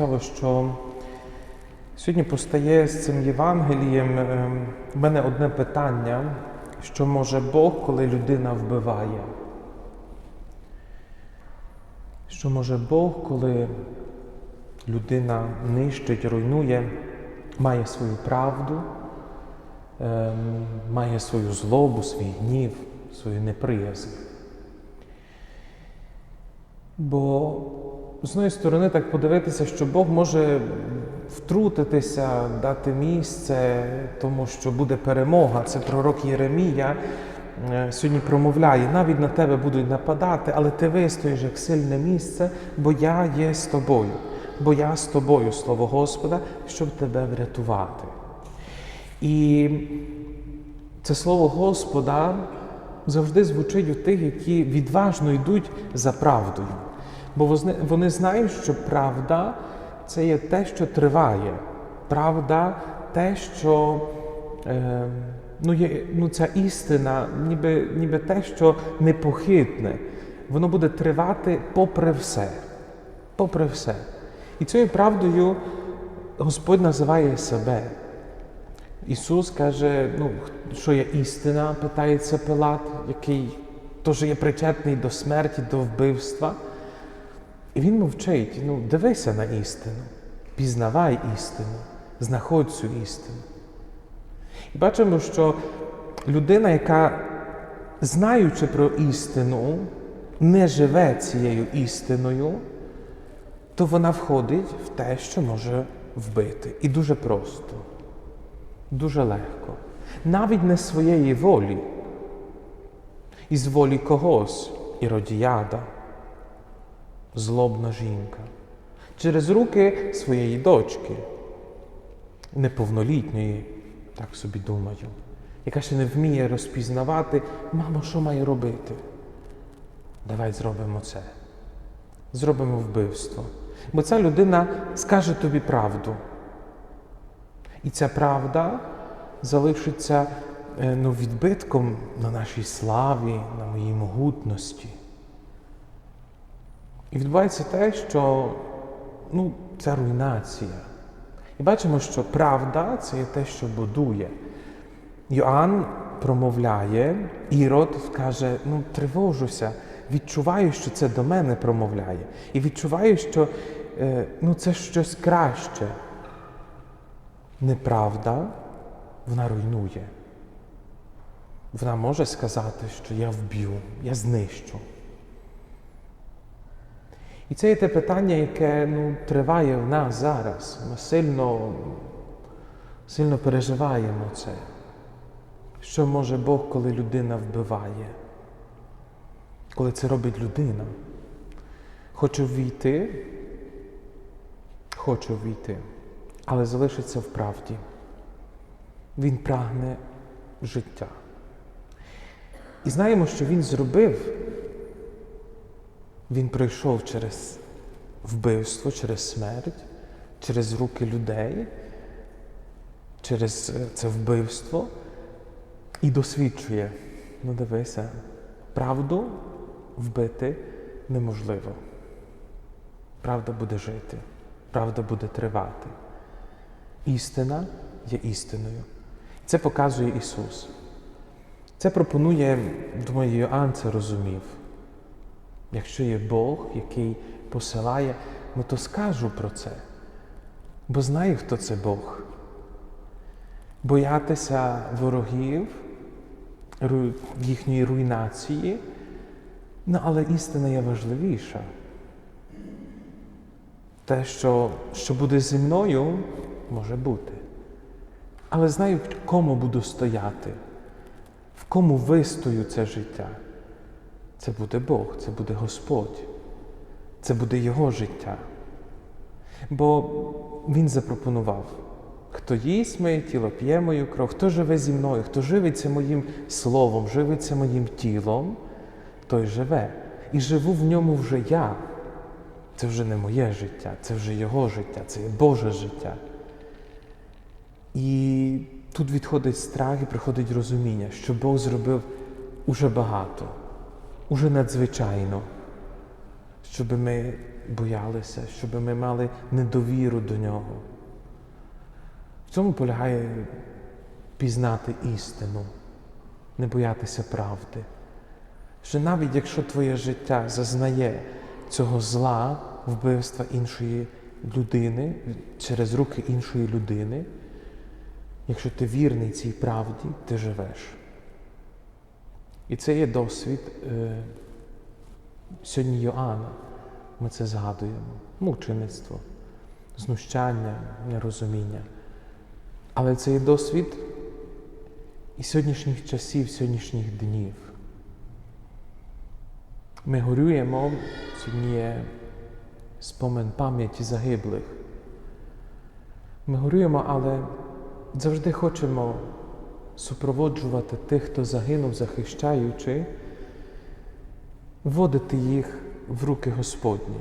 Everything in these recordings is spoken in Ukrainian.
Цікаво, що сьогодні постає з цим Євангелієм ем, в мене одне питання, що може Бог, коли людина вбиває? Що може Бог, коли людина нищить, руйнує, має свою правду, ем, має свою злобу, свій гнів, свою неприязнь? Бо з однієї сторони так подивитися, що Бог може втрутитися, дати місце, тому що буде перемога. Це пророк Єремія е, сьогодні промовляє, навіть на тебе будуть нападати, але ти вистоїш як сильне місце, бо я є з тобою, бо я з тобою, слово Господа, щоб тебе врятувати. І це слово Господа завжди звучить у тих, які відважно йдуть за правдою. Бо вони- знають, що правда це є те, що триває. Правда те, що е, ну, є, ну, ця істина, ніби, ніби те, що непохитне. Воно буде тривати попри все. Попри все. І цією правдою Господь називає себе. Ісус каже, ну, що є істина, питається Пилат, який теж є причетний до смерті, до вбивства. І він мовчить, ну, дивися на істину, пізнавай істину, знаходь цю істину. І бачимо, що людина, яка, знаючи про істину, не живе цією істиною, то вона входить в те, що може вбити. І дуже просто, дуже легко. Навіть не своєї волі, із волі когось, іродіяда злобна жінка, через руки своєї дочки, неповнолітньої, так собі думаю, яка ще не вміє розпізнавати, мамо, що має робити. Давай зробимо це. Зробимо вбивство. Бо ця людина скаже тобі правду. І ця правда залишиться е, ну, відбитком на нашій славі, на моїй могутності. І відбувається те, що ну, це руйнація. І бачимо, що правда це є те, що будує. Йоанн промовляє, Ірод каже: ну, тривожуся, відчуваю, що це до мене промовляє. І відчуваю, що е, ну, це щось краще. Неправда, вона руйнує. Вона може сказати, що я вб'ю, я знищу. І це є те питання, яке ну, триває в нас зараз. Ми сильно, сильно переживаємо це. Що може Бог, коли людина вбиває? Коли це робить людина? Хочу війти, хочу війти, але залишиться в правді. Він прагне життя. І знаємо, що він зробив він пройшов через вбивство, через смерть, через руки людей, через е, це вбивство і досвідчує. Ну, дивися, правду вбити неможливо. Правда буде жити, правда буде тривати. Істина є істиною. Це показує Ісус. Це пропонує, думаю, Йоанн це розумів. Якщо є Бог, який посилає, ну то скажу про це. Бо знаю, хто це Бог. Боятися ворогів, їхньої руйнації, ну але істина є важливіша. Те, що, що буде зі мною, може бути. Але знаю, в кому буду стояти, в кому вистою це життя. Це буде Бог, це буде Господь, це буде Його життя. Бо Він запропонував, хто їсть моє тіло, п'є мою кров, хто живе зі мною, хто живиться моїм словом, живиться моїм тілом, той живе. І живу в ньому вже я. Це вже не моє життя, це вже Його життя, це Боже життя. І тут відходить страх і приходить розуміння, що Бог зробив уже багато уже надзвичайно, щоб ми боялися, щоб ми мали недовіру до нього. В цьому полягає пізнати істину, не боятися правди. Що навіть якщо твоє життя зазнає цього зла, вбивства іншої людини через руки іншої людини, якщо ти вірний цій правді, ти живеш. І це є досвід е, сьогодні Йоанна. Ми це згадуємо. Мучеництво, знущання, нерозуміння. Але це є досвід і сьогоднішніх часів, сьогоднішніх днів. Ми горюємо, сьогодні є спомин пам'яті загиблих. Ми горюємо, але завжди хочемо супроводжувати тих, хто загинув, захищаючи, вводити їх в руки Господні,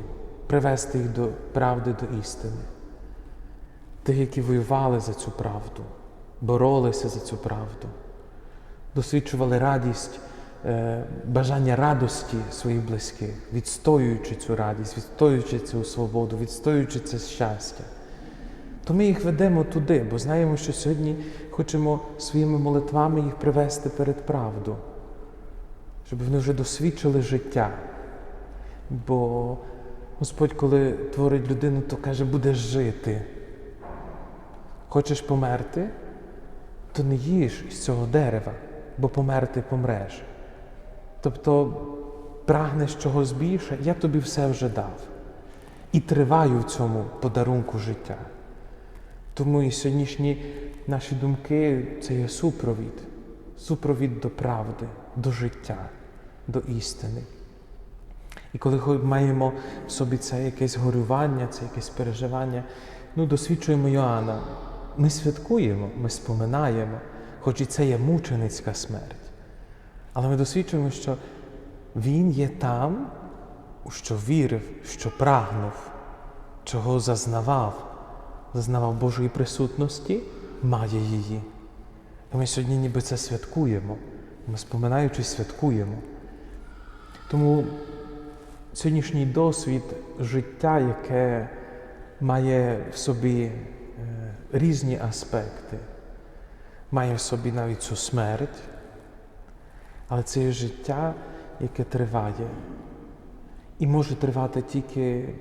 привести їх до правди, до істини. Тих, які воювали за цю правду, боролися за цю правду, досвідчували радість, е, бажання радості своїх близьких, відстоюючи цю радість, відстоюючи цю свободу, відстоюючи це щастя. То ми їх ведемо туди, бо знаємо, що сьогодні хочемо своїми молитвами їх привести перед правду, щоб вони вже досвідчили життя. Бо Господь, коли творить людину, то каже, будеш жити. Хочеш померти, то не їж із цього дерева, бо померти помреш. Тобто прагнеш чогось більше, я тобі все вже дав. І триваю в цьому подарунку життя. Тому і сьогоднішні наші думки це є супровід, супровід до правди, до життя, до істини. І коли маємо в собі це якесь горювання, це якесь переживання, ну досвідчуємо Йоанна. Ми святкуємо, ми споминаємо, хоч і це є мученицька смерть. Але ми досвідчуємо, що Він є там, у що вірив, що прагнув, чого зазнавав, зазнавав Божої присутності, має її. І ми сьогодні ніби це святкуємо. Ми споминаючи, святкуємо. Тому сьогоднішній досвід життя, яке має в собі е, різні аспекти, має в собі навіть цю смерть, але це є життя, яке триває і може тривати тільки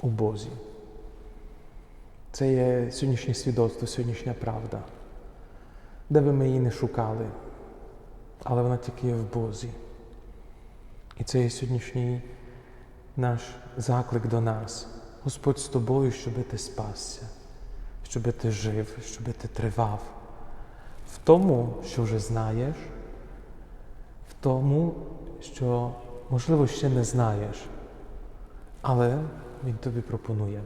у Бозі. Це є сьогоднішнє свідоцтво, сьогоднішня правда, де би ми її не шукали, але вона тільки є в Бозі. І це є сьогоднішній наш заклик до нас. Господь з тобою, щоби ти спасся, щоби ти жив, щоби ти тривав. В тому, що вже знаєш, в тому, що, можливо, ще не знаєш, але Він тобі пропонує.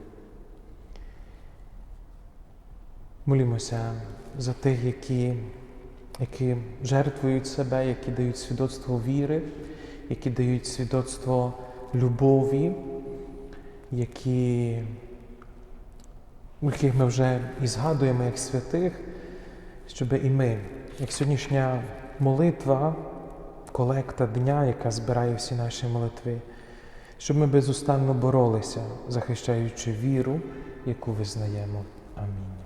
Молімося за тих, які, які жертвують себе, які дають свідоцтво віри, які дають свідоцтво любові, які, яких ми вже і згадуємо як святих, щоб і ми, як сьогоднішня молитва, колекта дня, яка збирає всі наші молитви, щоб ми безустанно боролися, захищаючи віру, яку визнаємо. Амінь.